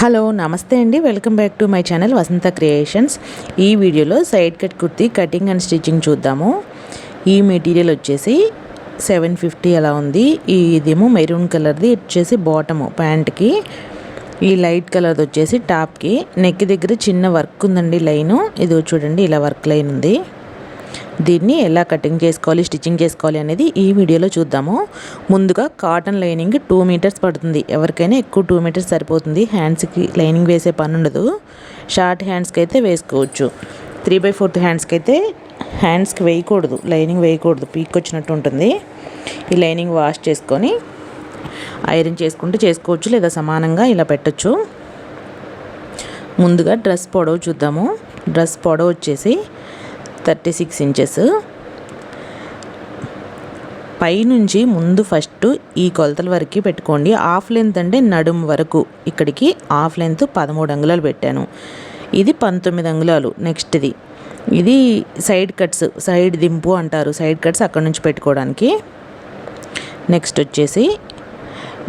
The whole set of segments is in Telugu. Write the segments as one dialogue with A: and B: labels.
A: హలో నమస్తే అండి. Welcome back to my channel Vasantha creations. ఈ వీడియోలో side cut kurti cutting and stitching చూద్దాము. ఈ మెటీరియల్ వచ్చేసి సెవెన్ ఫిఫ్టీ అలా ఉంది. ఈ ఇదేమో మెరూన్ కలర్ది వచ్చేసి బాటము ప్యాంట్కి. ఈ లైట్ కలర్ది వచ్చేసి టాప్కి. నెక్ దగ్గర చిన్న వర్క్ ఉందండి లైను. ఇది చూడండి ఇలా వర్క్ లైన్ ఉంది. దీన్ని ఎలా కటింగ్ చేసుకోవాలి స్టిచ్చింగ్ చేసుకోవాలి అనేది ఈ వీడియోలో చూద్దాము. ముందుగా కాటన్ లైనింగ్ టూ మీటర్స్ పడుతుంది. ఎవరికైనా ఎక్కువ టూ మీటర్స్ సరిపోతుంది. హ్యాండ్స్కి లైనింగ్ వేసే పని ఉండదు. షార్ట్ హ్యాండ్స్కి అయితే వేసుకోవచ్చు. త్రీ బై ఫోర్త్ హ్యాండ్స్కి అయితే హ్యాండ్స్కి వేయకూడదు. లైనింగ్ వేయకూడదు. పీక్ వచ్చినట్టు ఉంటుంది. ఈ లైనింగ్ వాష్ చేసుకొని ఐరన్ చేసుకుంటే చేసుకోవచ్చు లేదా సమానంగా ఇలా పెట్టచ్చు. ముందుగా డ్రెస్ పొడవు చూద్దాము. డ్రెస్ పొడవు వచ్చేసి థర్టీ సిక్స్ ఇంచెస్ పైనుంచి ముందు ఫస్ట్ ఈ కొలతల వరకు పెట్టుకోండి. హాఫ్ లెంత్ అంటే నడుము వరకు. ఇక్కడికి హాఫ్ లెంత్ పదమూడు అంగుళాలు పెట్టాను. ఇది పంతొమ్మిది అంగుళాలు. నెక్స్ట్ది ఇది. సైడ్ కట్స్ సైడ్ దింపు అంటారు. సైడ్ కట్స్ అక్కడ నుంచి పెట్టుకోవడానికి. నెక్స్ట్ వచ్చేసి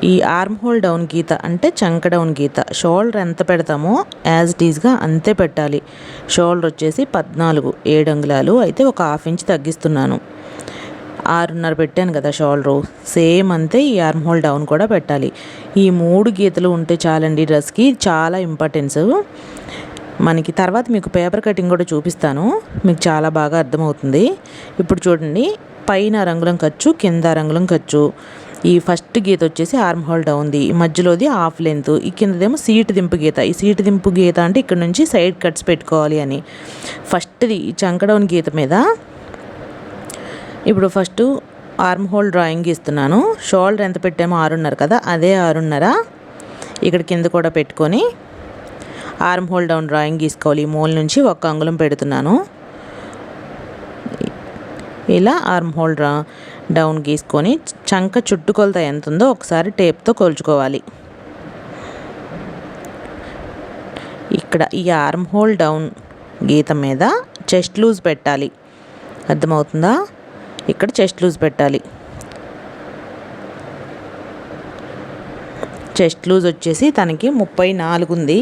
A: ఈ ఆర్మ్ హోల్ డౌన్ గీత అంటే చంక డౌన్ గీత. షోల్డర్ ఎంత పెడతామో యాజ్ ఇట్ ఈజ్గా అంతే పెట్టాలి. షోల్డర్ వచ్చేసి పద్నాలుగు ఏడు అంగుళాలు అయితే ఒక హాఫ్ ఇంచ్ తగ్గిస్తున్నాను. ఆరున్నర పెట్టాను కదా షోల్డరు. సేమ్ అంతే ఈ ఆర్మ్ హోల్ డౌన్ కూడా పెట్టాలి. ఈ మూడు గీతలు ఉంటే చాలండి డ్రెస్కి చాలా ఇంపార్టెన్స్. మనకి తర్వాత మీకు పేపర్ కటింగ్ కూడా చూపిస్తాను. మీకు చాలా బాగా అర్థమవుతుంది. ఇప్పుడు చూడండి. పైన రంగులం ఖర్చు కింద రంగులం ఖర్చు. ఈ ఫస్ట్ గీత వచ్చేసి ఆర్మ్ హోల్ డౌన్ది ఈ మధ్యలోది హాఫ్ లెంత్ ఈ కిందదేమో సీటు దింపు గీత. ఈ సీటు దింపు గీత అంటే ఇక్కడ నుంచి సైడ్ కట్స్ పెట్టుకోవాలి అని. ఫస్ట్ది ఈ చంక డౌన్ గీత మీద ఇప్పుడు ఫస్ట్ ఆర్మ్ హోల్ డ్రాయింగ్ ఇస్తున్నాను షోల్డర్ ఎంత పెట్టామో ఆరున్నర కదా అదే ఆరున్నర. ఇక్కడ కింద కూడా పెట్టుకొని ఆర్మ్ హోల్ డౌన్ డ్రాయింగ్ గీసుకోవాలి. ఈ మూల నుంచి ఒక అంగుళం పెడుతున్నాను. ఇలా ఆర్మ్ హోల్ డ్రా డౌన్ గీసుకొని చంక చుట్టుకొలత ఎంత ఉందో ఒకసారి టేప్తో కొలుచుకోవాలి. ఇక్కడ ఈ ఆర్మ్ హోల్ డౌన్ గీత మీద చెస్ట్ లూజ్ పెట్టాలి. అర్థమవుతుందా? ఇక్కడ చెస్ట్ లూజ్ పెట్టాలి. చెస్ట్ లూజ్ వచ్చేసి తనకి ముప్పై నాలుగు ఉంది.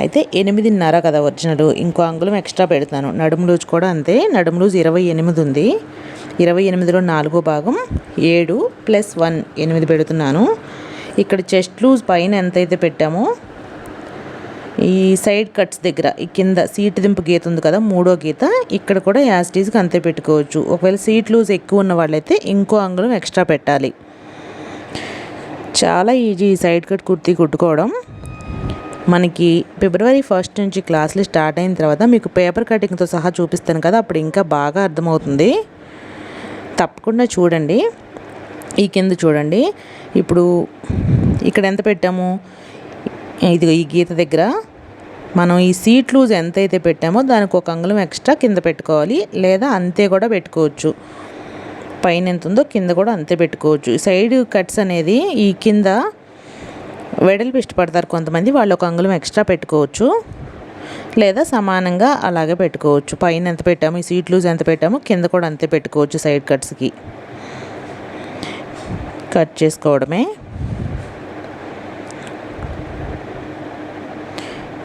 A: అయితే ఎనిమిదిన్నర కదా ఒరిజినల్. ఇంకో అంగుళం ఎక్స్ట్రా పెడతాను. నడుము లూజ్ కూడా అంతే. నడుము లూజ్ ఇరవై ఎనిమిది ఉంది. ఇరవై ఎనిమిదిలో నాలుగో భాగం ఏడు ప్లస్ వన్ ఎనిమిది పెడుతున్నాను. ఇక్కడ చెస్ట్ లూజ్ పైన ఎంతైతే పెట్టామో ఈ సైడ్ కట్స్ దగ్గర ఈ కింద సీట్ దింపు గీత ఉంది కదా మూడో గీత ఇక్కడ కూడా యాస్టీస్కి అంతే పెట్టుకోవచ్చు. ఒకవేళ సీట్ లూజ్ ఎక్కువ ఉన్న వాళ్ళైతే ఇంకో అంగుళం ఎక్స్ట్రా పెట్టాలి. చాలా ఈజీ సైడ్ కట్ కుర్తీ కుట్టుకోవడం. మనకి ఫిబ్రవరి ఫస్ట్ నుంచి క్లాసులు స్టార్ట్ అయిన తర్వాత మీకు పేపర్ కటింగ్తో సహా చూపిస్తాను కదా అప్పుడు ఇంకా బాగా అర్థమవుతుంది. తప్పకుండా చూడండి. ఈ కింద చూడండి. ఇప్పుడు ఇక్కడ ఎంత పెట్టాము? ఇది ఈ గీత దగ్గర. మనం ఈ సీట్ లూజ్ ఎంత అయితే పెట్టామో దానికి ఒక అంగుళం ఎక్స్ట్రా కింద పెట్టుకోవాలి. లేదా అంతే కూడా పెట్టుకోవచ్చు. పైన ఎంత ఉందో కింద కూడా అంతే పెట్టుకోవచ్చు. సైడ్ కట్స్ అనేది ఈ కింద వెడల్పు ఇష్టపడతారు కొంతమంది వాళ్ళు ఒక అంగుళం ఎక్స్ట్రా పెట్టుకోవచ్చు. లేదా సమానంగా అలాగే పెట్టుకోవచ్చు. పైన ఎంత పెట్టాము ఈ సీట్ లూజ్ ఎంత పెట్టామో కింద కూడా అంతే పెట్టుకోవచ్చు సైడ్ కట్స్కి కట్ చేసుకోవడమే.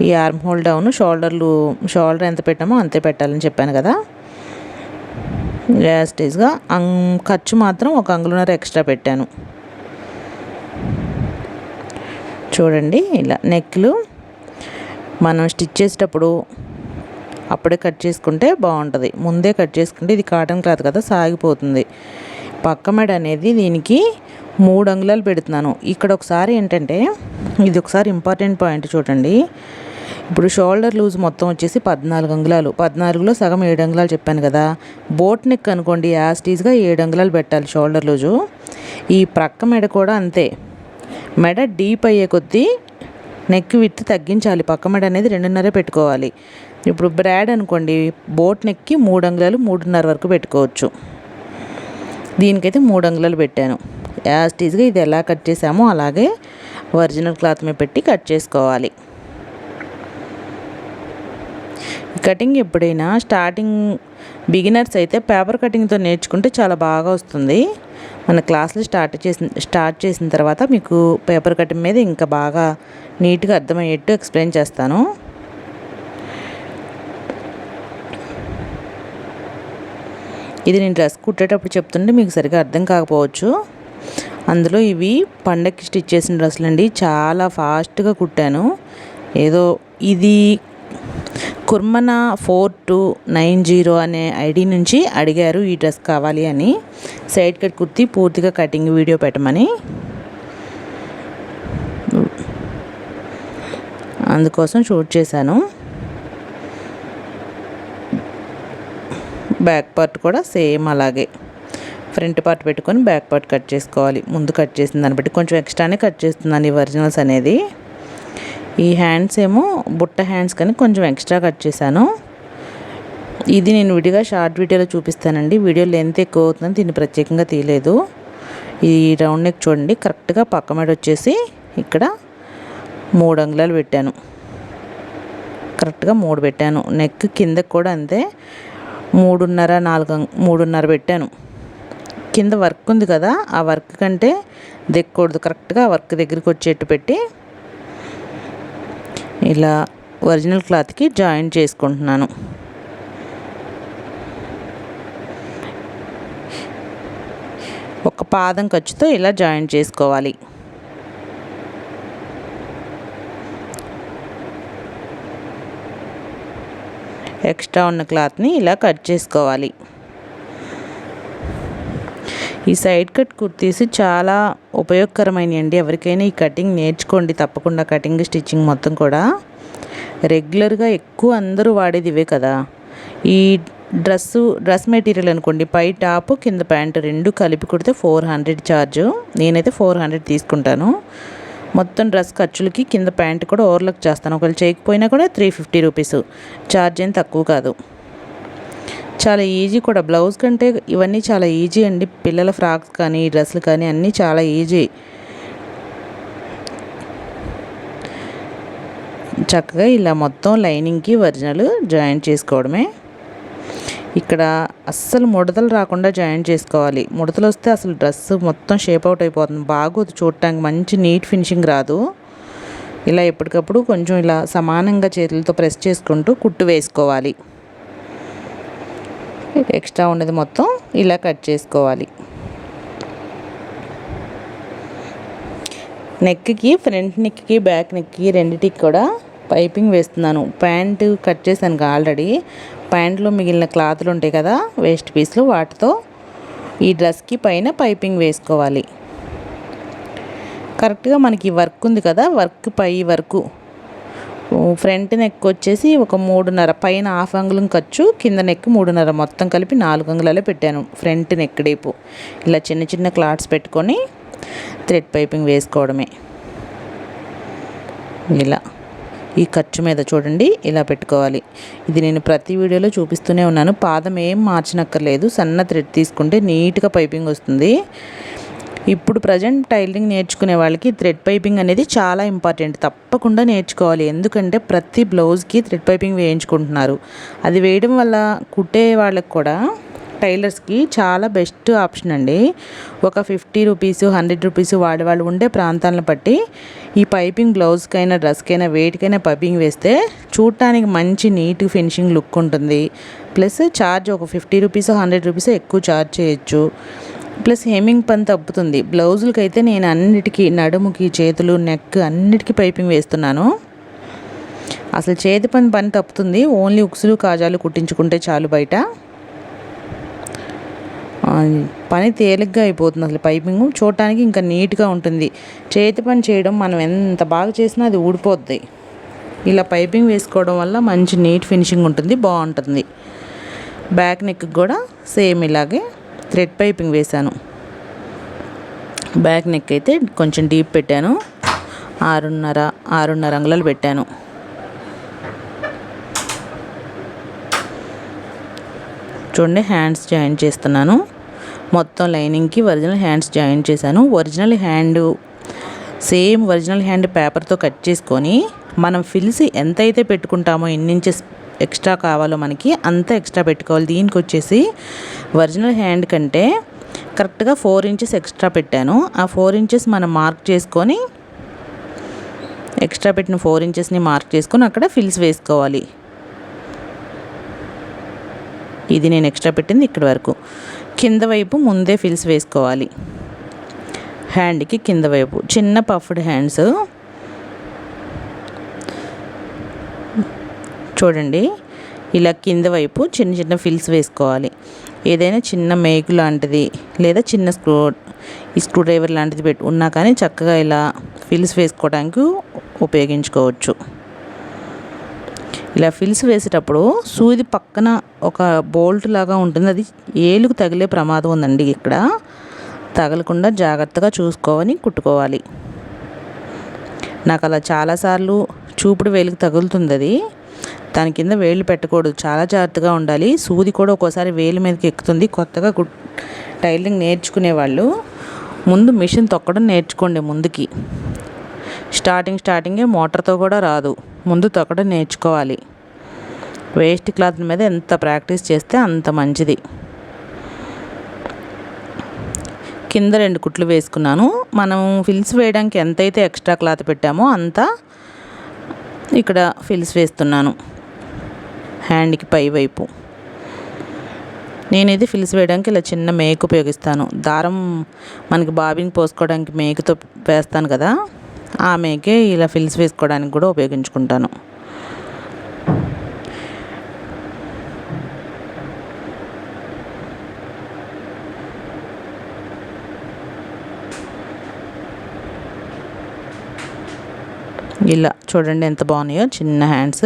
A: ఈ ఆర్మ్ హోల్ డౌన్ షోల్డర్లు షోల్డర్ ఎంత పెట్టామో అంతే పెట్టాలని చెప్పాను కదా. యాస్టేజ్గా అం ఖర్చు మాత్రం ఒక అంగులున్నర ఎక్స్ట్రా పెట్టాను. చూడండి ఇలా నెక్లు మనం స్టిచ్ చేసేటప్పుడు అప్పుడే కట్ చేసుకుంటే బాగుంటుంది. ముందే కట్ చేసుకుంటే ఇది కాటన్ క్లాత్ కదా సాగిపోతుంది. పక్క మెడ అనేది దీనికి మూడు అంగుళాలు పెడుతున్నాను. ఇక్కడ ఒకసారి ఏంటంటే ఇది ఒకసారి ఇంపార్టెంట్ పాయింట్ చూడండి. ఇప్పుడు షోల్డర్ లూజ్ మొత్తం వచ్చేసి పద్నాలుగు అంగుళాలు. పద్నాలుగులో సగం ఏడు అంగుళాలు చెప్పాను కదా. బోట్ నెక్ అనుకోండి యాస్టీజ్గా ఏడు అంగుళాలు పెట్టాలి షోల్డర్ లూజు. ఈ ప్రక్క మెడ కూడా అంతే. మెడ డీప్ అయ్యే కొద్దీ నెక్ విత్ తగ్గించాలి. పక్క మెడ అనేది రెండున్నర పెట్టుకోవాలి. ఇప్పుడు బ్రాడ్ అనుకోండి బోట్ నెక్కి మూడు అంగుళాలు మూడున్నర వరకు పెట్టుకోవచ్చు. దీనికైతే మూడు అంగుళాలు పెట్టాను. యాస్టీజ్గా ఇది ఎలా కట్ చేసామో అలాగే ఒరిజినల్ క్లాత్ మీద పెట్టి కట్ చేసుకోవాలి. కటింగ్ ఎప్పుడైనా స్టార్టింగ్ బిగినర్స్ అయితే పేపర్ కటింగ్తో నేర్చుకుంటే చాలా బాగా వస్తుంది. మన క్లాసులు స్టార్ట్ చేసిన స్టార్ట్ చేసిన తర్వాత మీకు పేపర్ కటింగ్ మీద ఇంకా బాగా నీట్గా అర్థమయ్యేట్టు ఎక్స్ప్లెయిన్ చేస్తాను. ఇది నేను డ్రెస్ కుట్టేటప్పుడు చెప్తుంటే మీకు సరిగా అర్థం కాకపోవచ్చు. అందులో ఇవి పండక్కి స్టిచ్ చేసిన డ్రెస్సులు అండి చాలా ఫాస్ట్గా కుట్టాను. ఏదో ఇది కుర్మనా ఫోర్ టూ నైన్ జీరో అనే ఐడి నుంచి అడిగారు ఈ డ్రెస్ కావాలి అని. సైడ్ కట్ కుర్తి పూర్తిగా కటింగ్ వీడియో పెట్టమని. అందుకోసం షూట్ చేశాను. బ్యాక్ పార్ట్ కూడా సేమ్ అలాగే. ఫ్రంట్ పార్ట్ పెట్టుకొని బ్యాక్ పార్ట్ కట్ చేసుకోవాలి. ముందు కట్ చేసిన దాన్ని బట్టి కొంచెం ఎక్స్ట్రానే కట్ చేస్తున్నాను ఈ ఒరిజినల్స్ అనేది. ఈ హ్యాండ్స్ ఏమో బుట్ట హ్యాండ్స్ కానీ కొంచెం ఎక్స్ట్రా కట్ చేశాను. ఇది నేను విడిగా షార్ట్ వీడియోలో చూపిస్తానండి. వీడియో లెంత్ ఎక్కువ అవుతుందని దీన్ని ప్రత్యేకంగా తీయలేదు. ఈ రౌండ్ నెక్ చూడండి. కరెక్ట్గా పక్క మీద వచ్చేసి ఇక్కడ మూడు అంగుళాలు పెట్టాను. కరెక్ట్గా మూడు పెట్టాను. నెక్ కిందకి కూడా అంతే. మూడున్నర నాలుగు మూడున్నర పెట్టాను. కింద వర్క్ ఉంది కదా ఆ వర్క్ కంటే దిక్కకూడదు కరెక్ట్గా వర్క్ దగ్గరికి వచ్చేట్టు పెట్టి ఇలా ఒరిజినల్ క్లాత్కి జాయిన్ చేసుకుంటున్నాను. ఒక పాదం ఖర్చుతో ఇలా జాయిన్ చేసుకోవాలి. ఎక్స్ట్రా ఉన్న క్లాత్ని ఇలా కట్ చేసుకోవాలి. ఈ సైడ్ కట్ కుర్తీస్ చాలా ఉపయోగకరమైనవి అండి ఎవరికైనా ఈ కటింగ్ నేర్చుకోండి. తప్పకుండా కటింగ్ స్టిచ్చింగ్ మొత్తం కూడా. రెగ్యులర్గా ఎక్కువ అందరూ వాడేది ఇవే కదా. ఈ డ్రెస్సు డ్రెస్ మెటీరియల్ అనుకోండి. పై టాప్ కింద ప్యాంటు రెండు కలిపి కుడితే ఫోర్ హండ్రెడ్ ఛార్జ్ నేనైతే ఫోర్ హండ్రెడ్ తీసుకుంటాను. మొత్తం డ్రెస్ ఖర్చులకి కింద ప్యాంట్ కూడా ఓవర్లక్ చేస్తాను. ఒకవేళ చేయకపోయినా కూడా త్రీ ఫిఫ్టీ రూపీస్. ఛార్జ్ ఏం తక్కువ కాదు. చాలా ఈజీ కూడా. బ్లౌజ్ కంటే ఇవన్నీ చాలా ఈజీ అండి. పిల్లల ఫ్రాక్స్ కానీ డ్రెస్సులు కానీ అన్నీ చాలా ఈజీ చక్కగా ఇలా మొత్తం లైనింగ్కి ఒరిజినల్ జాయిన్ చేసుకోవడమే. ఇక్కడ అస్సలు ముడతలు రాకుండా జాయిన్ చేసుకోవాలి. ముడతలు వస్తే అసలు డ్రెస్ మొత్తం షేప్ అవుట్ అయిపోతుంది. బాగోదు చూడటానికి. మంచి నీట్ ఫినిషింగ్ రాదు. ఇలా ఎప్పటికప్పుడు కొంచెం ఇలా సమానంగా చేతులతో ప్రెస్ చేసుకుంటూ కుట్టు వేసుకోవాలి. ఎక్స్ట్రా ఉన్నది మొత్తం ఇలా కట్ చేసుకోవాలి. నెక్కి ఫ్రంట్ నెక్కి బ్యాక్ నెక్కి రెండిటికి కూడా పైపింగ్ వేస్తున్నాను. ప్యాంటు కట్ చేశాను ఆల్రెడీ. ప్యాంట్లో మిగిలిన క్లాత్లు ఉంటాయి కదా వేస్ట్ పీస్లు వాటితో ఈ డ్రెస్కి పైన పైపింగ్ వేసుకోవాలి. కరెక్ట్గా మనకి వర్క్ ఉంది కదా వర్క్ పై వరకు ఫ్రంట్ నెక్ వచ్చేసి ఒక మూడున్నర పైన హాఫ్ అంగుళం ఖర్చు కింద నెక్ మూడున్నర. మొత్తం కలిపి నాలుగు అంగుళాలే పెట్టాను ఫ్రంట్ నెక్ డీపు. ఇలా చిన్న చిన్న క్లాత్స్ పెట్టుకొని థ్రెడ్ పైపింగ్ వేసుకోవడమే. ఇలా. ఈ ఖర్చు మీద చూడండి ఇలా పెట్టుకోవాలి. ఇది నేను ప్రతి వీడియోలో చూపిస్తూనే ఉన్నాను. పాదం ఏం మార్చనక్కర్లేదు. సన్న థ్రెడ్ తీసుకుంటే నీట్గా పైపింగ్ వస్తుంది. ఇప్పుడు ప్రజెంట్ టైలరింగ్ నేర్చుకునే వాళ్ళకి థ్రెడ్ పైపింగ్ అనేది చాలా ఇంపార్టెంట్. తప్పకుండా నేర్చుకోవాలి. ఎందుకంటే ప్రతి బ్లౌజ్కి థ్రెడ్ పైపింగ్ వేయించుకుంటున్నారు. అది వేయడం వల్ల కుట్టే వాళ్ళకి కూడా టైలర్స్కి చాలా బెస్ట్ ఆప్షన్ అండి. ఒక ఫిఫ్టీ రూపీస్ హండ్రెడ్ రూపీస్ వాడి వాళ్ళు ఉండే ప్రాంతాలను బట్టి ఈ పైపింగ్ బ్లౌజ్కైనా డ్రెస్కైనా వేటికైనా పైపింగ్ వేస్తే చూడటానికి మంచి నీట్ ఫినిషింగ్ లుక్ ఉంటుంది. ప్లస్ ఛార్జ్ ఒక ఫిఫ్టీ రూపీస్ హండ్రెడ్ రూపీస్ ఎక్కువ ఛార్జ్ చేయొచ్చు. ప్లస్ హెమ్మింగ్ పని తప్పుతుంది బ్లౌజులకి అయితే నేను అన్నిటికీ నడుముకి చేతులు నెక్ అన్నిటికీ పైపింగ్ వేస్తున్నాను. అసలు చేతి పని పని తప్పుతుంది ఓన్లీ ఉక్సులు కాజాలు కుట్టించుకుంటే చాలు బయట. పని తేలిగ్గా అయిపోతుంది అసలు పైపింగ్. చూడటానికి ఇంకా నీట్గా ఉంటుంది. చేతి పని చేయడం మనం ఎంత బాగా చేసినా అది ఊడిపోద్ది. ఇలా పైపింగ్ వేసుకోవడం వల్ల మంచి నీట్ ఫినిషింగ్ ఉంటుంది బాగుంటుంది. బ్యాక్ నెక్ కూడా సేమ్ ఇలాగే. థ్రెడ్ పైపింగ్ వేశాను. బ్యాక్ నెక్ అయితే కొంచెం డీప్ పెట్టాను. ఆరున్నర ఆరున్నర అంగుళాలు పెట్టాను. చూడండి హ్యాండ్స్ జాయిన్ చేస్తున్నాను. మొత్తం లైనింగ్కి ఒరిజినల్ హ్యాండ్స్ జాయిన్ చేశాను. Original hand same original hand పేపర్తో కట్ చేసుకొని మనం ఫిల్స్ ఎంత అయితే పెట్టుకుంటామో ఎన్ని ఇంచెస్ ఎక్స్ట్రా కావాలో మనకి అంత ఎక్స్ట్రా పెట్టుకోవాలి. దీనికి వచ్చేసి ఒరిజినల్ హ్యాండ్ కంటే కరెక్ట్గా ఫోర్ ఇంచెస్ ఎక్స్ట్రా పెట్టాను. ఆ ఫోర్ ఇంచెస్ మనం మార్క్ చేసుకొని ఎక్స్ట్రా పెట్టిన ఫోర్ ఇంచెస్ని మార్క్ చేసుకొని అక్కడ ఫిల్స్ వేసుకోవాలి. ఇది నేను ఎక్స్ట్రా పెట్టింది ఇక్కడ వరకు. కింద వైపు ముందే ఫిల్స్ వేసుకోవాలి. హ్యాండ్కి కింద వైపు చిన్న పఫ్డ్ హ్యాండ్స్ చూడండి. ఇలా కింద వైపు చిన్న చిన్న ఫిల్స్ వేసుకోవాలి. ఏదైనా చిన్న మేకు లాంటిది లేదా చిన్న స్క్రూ ఈ స్క్రూ డ్రైవర్ లాంటిది పెట్టి ఉన్నా కానీ చక్కగా ఇలా ఫిల్స్ వేసుకోవడానికి ఉపయోగించుకోవచ్చు. ఇలా ఫిల్స్ వేసేటప్పుడు సూది పక్కన ఒక బోల్ట్ లాగా ఉంటుంది. అది ఏలుకు తగిలే ప్రమాదం ఉందండి ఇక్కడ. తగలకుండా జాగ్రత్తగా చూసుకోవని కుట్టుకోవాలి. నాకు అలా చాలాసార్లు చూపుడు వేలుకు తగులుతుంది అది. దాని కింద వేళ్ళు పెట్టకూడదు. చాలా జాగ్రత్తగా ఉండాలి. సూది కూడా ఒక్కోసారి వేలు మీదకి ఎక్కుతుంది. కొత్తగా కుట్ టైలరింగ్ నేర్చుకునే వాళ్ళు ముందు మిషన్ తొక్కడం నేర్చుకోండి ముందుకి. స్టార్టింగ్ స్టార్టింగే మోటార్తో కూడా రాదు. ముందు తొక్కడం నేర్చుకోవాలి. వేస్ట్ క్లాత్ మీద ఎంత ప్రాక్టీస్ చేస్తే అంత మంచిది. కింద రెండు కుట్లు వేసుకున్నాను. మనం ఫిల్స్ వేయడానికి ఎంతైతే ఎక్స్ట్రా క్లాత్ పెట్టామో అంత ఇక్కడ ఫిల్స్ వేస్తున్నాను. హ్యాండ్కి పై వైపు. నేనైతే ఫిల్స్ వేయడానికి ఇలా చిన్న మేకు ఉపయోగిస్తాను. దారం మనకి బాబింగ్ పోసుకోవడానికి మేకుతో వేస్తాను కదా ఆ మేకే ఇలా ఫిల్స్ వేసుకోవడానికి కూడా ఉపయోగించుకుంటాను. ఇలా చూడండి ఎంత బాగున్నాయో చిన్న హ్యాండ్స్.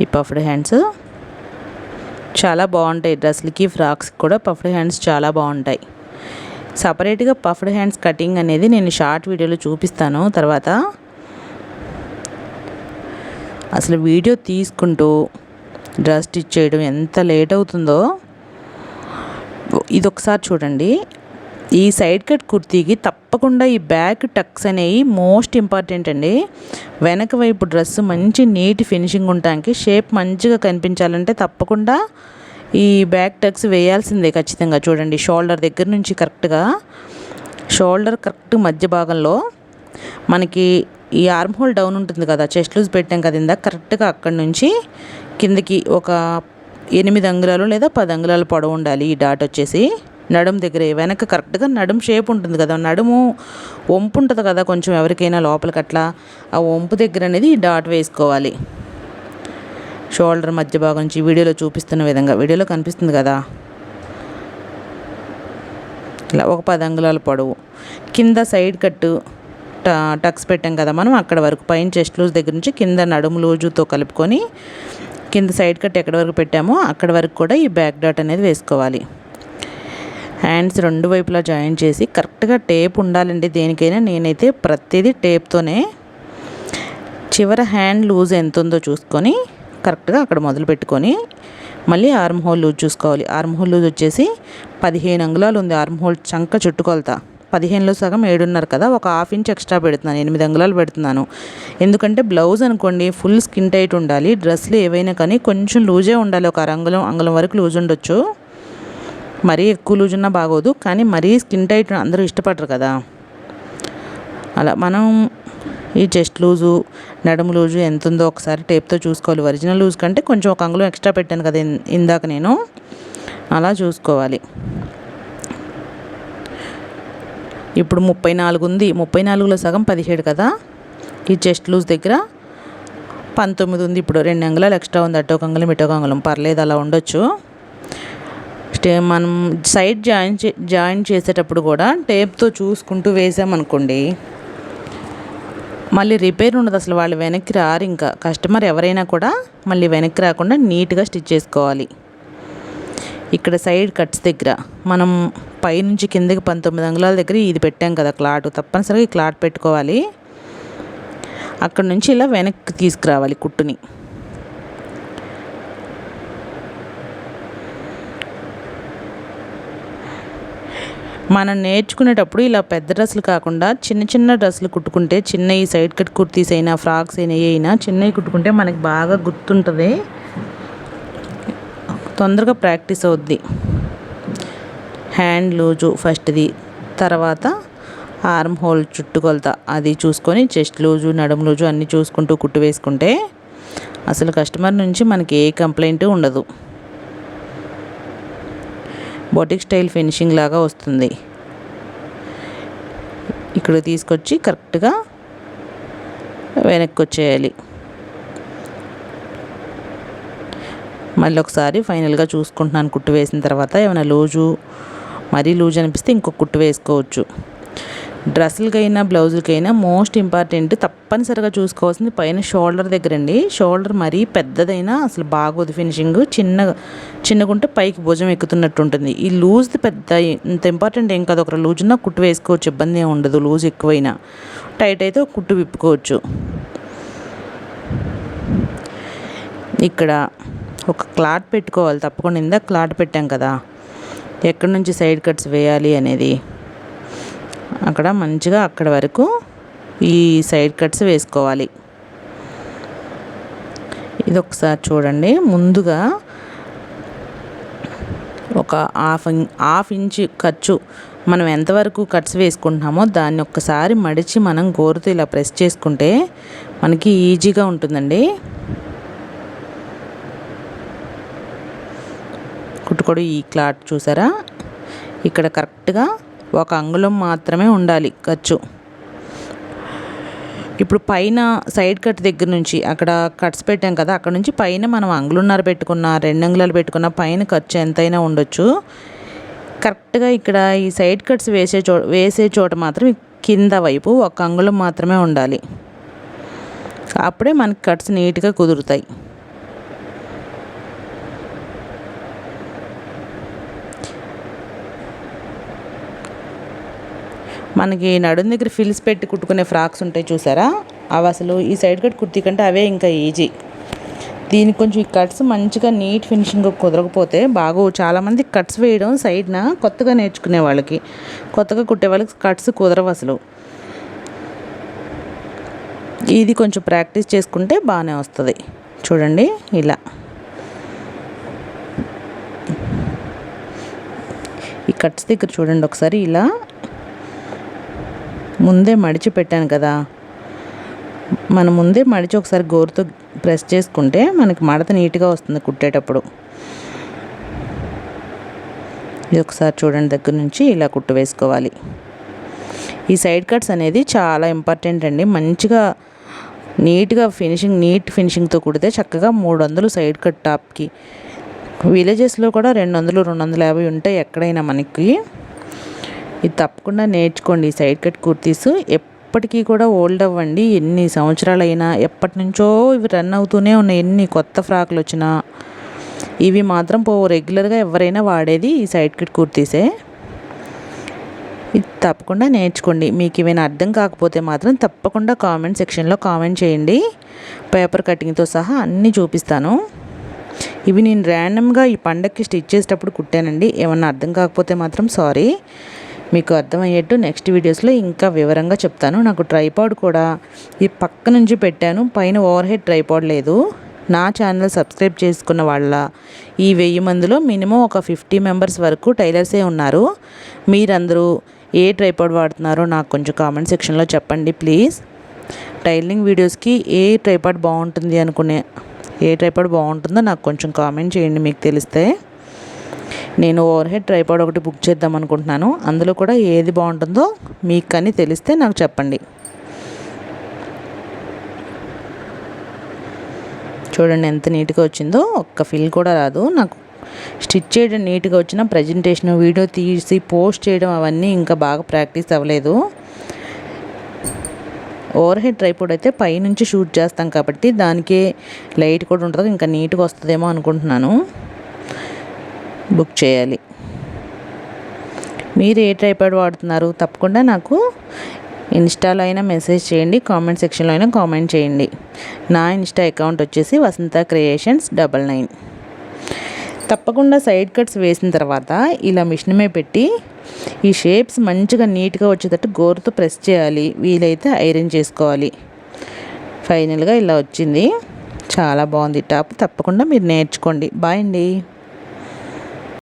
A: ఈ పఫ్డ్ హ్యాండ్స్ చాలా బాగుంటాయి డ్రెస్లకి ఫ్రాక్స్కి కూడా పఫ్డ్ హ్యాండ్స్ చాలా బాగుంటాయి. సపరేట్గా పఫ్డ్ హ్యాండ్స్ కటింగ్ అనేది నేను షార్ట్ వీడియోలో చూపిస్తాను. తర్వాత అసలు వీడియో తీసుకుంటూ డ్రెస్ స్టిచ్ చేయడం ఎంత లేట్ అవుతుందో. ఇది ఒకసారి చూడండి. ఈ సైడ్ కట్ కుర్తీకి తప్పకుండా ఈ బ్యాక్ టక్స్ అనేవి మోస్ట్ ఇంపార్టెంట్ అండి. వెనక వైపు డ్రెస్ మంచి నీట్ ఫినిషింగ్ ఉండటానికి షేప్ మంచిగా కనిపించాలంటే తప్పకుండా ఈ బ్యాక్ టక్స్ వేయాల్సిందే ఖచ్చితంగా చూడండి. షోల్డర్ దగ్గర నుంచి కరెక్ట్గా. షోల్డర్ కరెక్ట్ మధ్య భాగంలో మనకి ఈ ఆర్మ్ హోల్ డౌన్ ఉంటుంది కదా చెస్ట్ లూజ్ పెట్టాం కదా ఇందాక కరెక్ట్గా అక్కడి నుంచి కిందకి ఒక ఎనిమిది అంగుళాలు లేదా పది అంగుళాలు పొడవు ఉండాలి ఈ డాట్ వచ్చేసి. నడుము దగ్గర వెనక కరెక్ట్గా నడుము షేప్ ఉంటుంది కదా. నడుము వంపు ఉంటుంది కదా కొంచెం ఎవరికైనా లోపలికి అట్లా. ఆ వంపు దగ్గర అనేది డాట్ వేసుకోవాలి. షోల్డర్ మధ్య భాగం నుంచి వీడియోలో చూపిస్తున్న విధంగా. వీడియోలో కనిపిస్తుంది కదా. ఇలా ఒక పది అంగుళాల పొడవు. కింద సైడ్ కట్టు టక్స్ పెట్టాం కదా మనం అక్కడ వరకు. పైన చెస్ట్ లూజ్ దగ్గర నుంచి కింద నడుము లూజుతో కలుపుకొని కింద సైడ్ కట్ ఎక్కడి వరకు పెట్టామో అక్కడ వరకు కూడా ఈ బ్యాక్ డాట్ అనేది వేసుకోవాలి. హ్యాండ్స్ రెండు వైపులా జాయిన్ చేసి కరెక్ట్గా టేప్ ఉండాలండి దేనికైనా. నేనైతే ప్రతిదీ టేప్తోనే చివర హ్యాండ్ లూజ్ ఎంత ఉందో చూసుకొని కరెక్ట్గా అక్కడ మొదలు పెట్టుకొని మళ్ళీ ఆర్మ్ హోల్ లూజ్ చూసుకోవాలి. ఆర్మ్ హోల్ లూజ్ వచ్చేసి పదిహేను అంగుళాలు ఉంది. ఆర్మ్ హోల్ చంక చుట్టుకొలత. పదిహేనులో సగం ఏడున్నర కదా. ఒక హాఫ్ ఇంచ్ ఎక్స్ట్రా పెడుతున్నాను. ఎనిమిది అంగుళాలు పెడుతున్నాను. ఎందుకంటే బ్లౌజ్ అనుకోండి ఫుల్ స్కిన్ టైట్ ఉండాలి. డ్రెస్లు ఏవైనా కానీ కొంచెం లూజే ఉండాలి. ఒక అంగుళం అంగుళం వరకు లూజ్ ఉండొచ్చు. మరీ ఎక్కువ లూజ్ ఉన్నా బాగోదు కానీ మరీ స్కిన్ టైట్ అందరూ ఇష్టపడరు కదా. అలా మనం ఈ చెస్ట్ లూజు నడుము లూజు ఎంత ఉందో ఒకసారి టేప్తో చూసుకోవాలి. ఒరిజినల్ లూజ్ కంటే కొంచెం ఒక అంగుళం ఎక్స్ట్రా పెట్టాను కదా ఇందాక నేను. అలా చూసుకోవాలి. ఇప్పుడు ముప్పై నాలుగు ఉంది. ముప్పై నాలుగులో సగం పదిహేడు కదా. ఈ చెస్ట్ లూజ్ దగ్గర పంతొమ్మిది ఉంది. ఇప్పుడు రెండు అంగుళాలు ఎక్స్ట్రా ఉంది. అటో అంగుళం ఇటో అంగుళం. పర్లేదు అలా ఉండొచ్చు. మనం సైడ్ జాయిన్ చే జాయిన్ చేసేటప్పుడు కూడా టేప్తో చూసుకుంటూ వేసామనుకోండి మళ్ళీ రిపేర్ ఉండదు అసలు వాళ్ళు వెనక్కి రారు ఇంకా. కస్టమర్ ఎవరైనా కూడా మళ్ళీ వెనక్కి రాకుండా నీట్గా స్టిచ్ చేసుకోవాలి. ఇక్కడ సైడ్ కట్స్ దగ్గర మనం పైనుంచి కిందకి పంతొమ్మిది అంగుళాల దగ్గర ఇది పెట్టాం కదా క్లాట్ తప్పనిసరిగా ఈ క్లాట్ పెట్టుకోవాలి. అక్కడ నుంచి ఇలా వెనక్కి తీసుకురావాలి కుట్టుని. మనం నేర్చుకునేటప్పుడు ఇలా పెద్ద డ్రెస్సులు కాకుండా చిన్న చిన్న డ్రెస్సులు కుట్టుకుంటే చిన్న ఈ సైడ్ కట్ కుర్తీస్ అయినా ఫ్రాక్స్ అయినా అయినా చిన్నవి కుట్టుకుంటే మనకి బాగా గుర్తుంటుంది. తొందరగా ప్రాక్టీస్ అవుద్ది. హ్యాండ్ లూజు ఫస్ట్ది తర్వాత ఆర్మ్ హోల్ చుట్టుకొలత అది చూసుకొని చెస్ట్ లూజు నడుము లూజు అన్నీ చూసుకుంటూ కుట్టు వేసుకుంటే అసలు కస్టమర్ నుంచి మనకి ఏ కంప్లైంట్ ఉండదు. బొటిక్ స్టైల్ ఫినిషింగ్ లాగా వస్తుంది. ఇక్కడ తీసుకొచ్చి కరెక్ట్గా వెనక్కి వచ్చేయాలి మళ్ళీ ఒకసారి ఫైనల్గా చూసుకుంటున్నాను కుట్టు వేసిన తర్వాత ఏమైనా లూజు మరీ లూజ్ అనిపిస్తే ఇంకొక కుట్టు వేసుకోవచ్చు. డ్రెస్సులకైనా బ్లౌజులకైనా మోస్ట్ ఇంపార్టెంట్ తప్పనిసరిగా చూసుకోవాల్సింది పైన షోల్డర్ దగ్గర అండి షోల్డర్ మరీ పెద్దదైనా అసలు బాగోదు ఫినిషింగ్. చిన్నగా చిన్నగుంటే పైకి భుజం ఎక్కుతున్నట్టు ఉంటుంది ఈ లూజ్ది పెద్ద ఇంత ఇంపార్టెంట్ ఏం కాదు. ఒక లూజ్ ఉన్నా కుట్టు వేసుకోవచ్చు ఇబ్బంది ఏమి ఉండదు. లూజ్ ఎక్కువైనా టైట్ అయితే ఒక కుట్టు విప్పుకోవచ్చు. ఇక్కడ ఒక క్లాట్ పెట్టుకోవాలి. తప్పకుండా ఇందాక క్లాట్ పెట్టాం కదా. ఎక్కడి నుంచి సైడ్ కట్స్ వేయాలి అనేది. అక్కడ మంచిగా అక్కడ వరకు ఈ సైడ్ కట్స్ వేసుకోవాలి. ఇది ఒకసారి చూడండి. ముందుగా ఒక హాఫ్ హాఫ్ ఇంచ్ ఖర్చు మనం ఎంతవరకు కట్స్ వేసుకుంటున్నామో దాన్ని ఒక్కసారి మడిచి మనం గోరుతో ఇలా ప్రెస్ చేసుకుంటే మనకి ఈజీగా ఉంటుందండి. కుట్టుకోడు ఈ క్లాత్ చూసారా? ఇక్కడ కరెక్ట్గా ఒక అంగుళం మాత్రమే ఉండాలి ఖర్చు. ఇప్పుడు పైన సైడ్ కట్ దగ్గర నుంచి అక్కడ కట్స్ పెట్టాం కదా అక్కడ నుంచి పైన మనం అంగుళన్నర పెట్టుకున్న రెండు అంగుళాలు పెట్టుకున్న పైన ఖర్చు ఎంతైనా ఉండొచ్చు. కరెక్ట్గా ఇక్కడ ఈ సైడ్ కట్స్ వేసే చో వేసే చోట మాత్రం కింద వైపు ఒక అంగుళం మాత్రమే ఉండాలి. అప్పుడే మనకి కట్స్ నీట్గా కుదురుతాయి. మనకి నడుం దగ్గర ఫిల్స్ పెట్టి కుట్టుకునే ఫ్రాక్స్ ఉంటాయి చూసారా? అవి అసలు ఈ సైడ్ కట్ కుర్తీ కంటే అవే ఇంకా ఈజీ. దీనికి కొంచెం ఈ కట్స్ మంచిగా నీట్ ఫినిషింగ్ కుదరకపోతే బాగో చాలామంది కట్స్ వేయడం సైడ్న కొత్తగా నేర్చుకునే వాళ్ళకి కొత్తగా కుట్టే వాళ్ళకి కట్స్ కుదరవు అసలు. ఇది కొంచెం ప్రాక్టీస్ చేసుకుంటే బాగానే వస్తుంది. చూడండి ఇలా. ఈ కట్స్ దగ్గర చూడండి ఒకసారి ఇలా. ముందే మడిచి పెట్టాను కదా. మనం ముందే మడిచి ఒకసారి గోరుతో ప్రెస్ చేసుకుంటే మనకి మడత నీట్గా వస్తుంది కుట్టేటప్పుడు. ఇది ఒకసారి చూడండి దగ్గర నుంచి ఇలా కుట్టు వేసుకోవాలి. ఈ సైడ్ కట్స్ అనేది చాలా ఇంపార్టెంట్ అండి. మంచిగా నీట్గా ఫినిషింగ్ నీట్ ఫినిషింగ్తో కుడితే చక్కగా మూడు వందలు సైడ్ కట్ టాప్కి. విలేజెస్లో కూడా రెండు వందలు రెండు వందల యాభై ఉంటాయి ఎక్కడైనా మనకి. ఇది తప్పకుండా నేర్చుకోండి. ఈ సైడ్ కట్ కుర్తీస్ ఎప్పటికీ కూడా ఓల్డ్ అవ్వండి. ఎన్ని సంవత్సరాలైనా ఎప్పటి నుంచో ఇవి రన్ అవుతూనే ఉన్నాయి. ఎన్ని కొత్త ఫ్రాకులు వచ్చినా. ఇవి మాత్రం పో రెగ్యులర్గా ఎవరైనా వాడేది ఈ సైడ్ కట్ కుర్తీసే. ఇది తప్పకుండా నేర్చుకోండి. మీకు ఏమైనా అర్థం కాకపోతే మాత్రం తప్పకుండా కామెంట్ సెక్షన్లో కామెంట్ చేయండి. పేపర్ కటింగ్తో సహా అన్నీ చూపిస్తాను. ఇవి నేను ర్యాండమ్గా ఈ పండగకి స్టిచ్ చేసేటప్పుడు కుట్టానండి. ఏమన్నా అర్థం కాకపోతే మాత్రం సారీ. మీకు అర్థమయ్యేట్టు నెక్స్ట్ వీడియోస్లో ఇంకా వివరంగా చెప్తాను. నాకు ట్రైపాడ్ కూడా ఈ పక్క నుంచి పెట్టాను. పైన ఓవర్ హెడ్ ట్రైపాడ్ లేదు. నా ఛానల్ సబ్స్క్రైబ్ చేసుకున్న వాళ్ళ ఈ వెయ్యి మందిలో మినిమం ఒక ఫిఫ్టీ మెంబర్స్ వరకు టైలర్సే ఉన్నారు. మీరందరూ ఏ ట్రైపాడ్ వాడుతున్నారో నాకు కొంచెం కామెంట్ సెక్షన్లో చెప్పండి ప్లీజ్. టైలింగ్ వీడియోస్కి ఏ ట్రైపాడ్ బాగుంటుంది అనుకునే ఏ ట్రైపాడ్ బాగుంటుందో నాకు కొంచెం కామెంట్ చేయండి మీకు తెలిస్తే. నేను ఓవర్ హెడ్ ట్రైపాడ్ ఒకటి బుక్ చేద్దాం అనుకుంటున్నాను. అందులో కూడా ఏది బాగుంటుందో మీకు కానీ తెలిస్తే నాకు చెప్పండి. చూడండి ఎంత నీట్గా వచ్చిందో. ఒక్క ఫిల్ కూడా రాదు. నాకు స్టిచ్ చేయడం నీట్గా వచ్చిన ప్రజెంటేషన్ వీడియో తీసి పోస్ట్ చేయడం అవన్నీ ఇంకా బాగా ప్రాక్టీస్ అవ్వలేదు. ఓవర్ హెడ్ ట్రైపోడ్ అయితే పైనుంచి షూట్ చేస్తాం కాబట్టి దానికి లైట్ కూడా ఉంటుంది ఇంకా నీట్గా వస్తుందేమో అనుకుంటున్నాను. బుక్ చేయాలి. మీరు ఏ ట్రైపాడ్ వాడుతున్నారు? తప్పకుండా నాకు ఇన్స్టాలో అయినా మెసేజ్ చేయండి. కామెంట్ సెక్షన్లో అయినా కామెంట్ చేయండి. నా ఇన్స్టా అకౌంట్ వచ్చేసి వసంత క్రియేషన్స్ డబల్ నైన్. తప్పకుండా సైడ్ కట్స్ వేసిన తర్వాత ఇలా మిషన్ మీద పెట్టి ఈ షేప్స్ మంచిగా నీట్గా వచ్చేటట్టు గోరుతో ప్రెస్ చేయాలి. వీలైతే ఐరన్ చేసుకోవాలి. ఫైనల్గా ఇలా వచ్చింది. చాలా బాగుంది. టాప్ తప్పకుండా మీరు నేర్చుకోండి. బాయ్ అండి.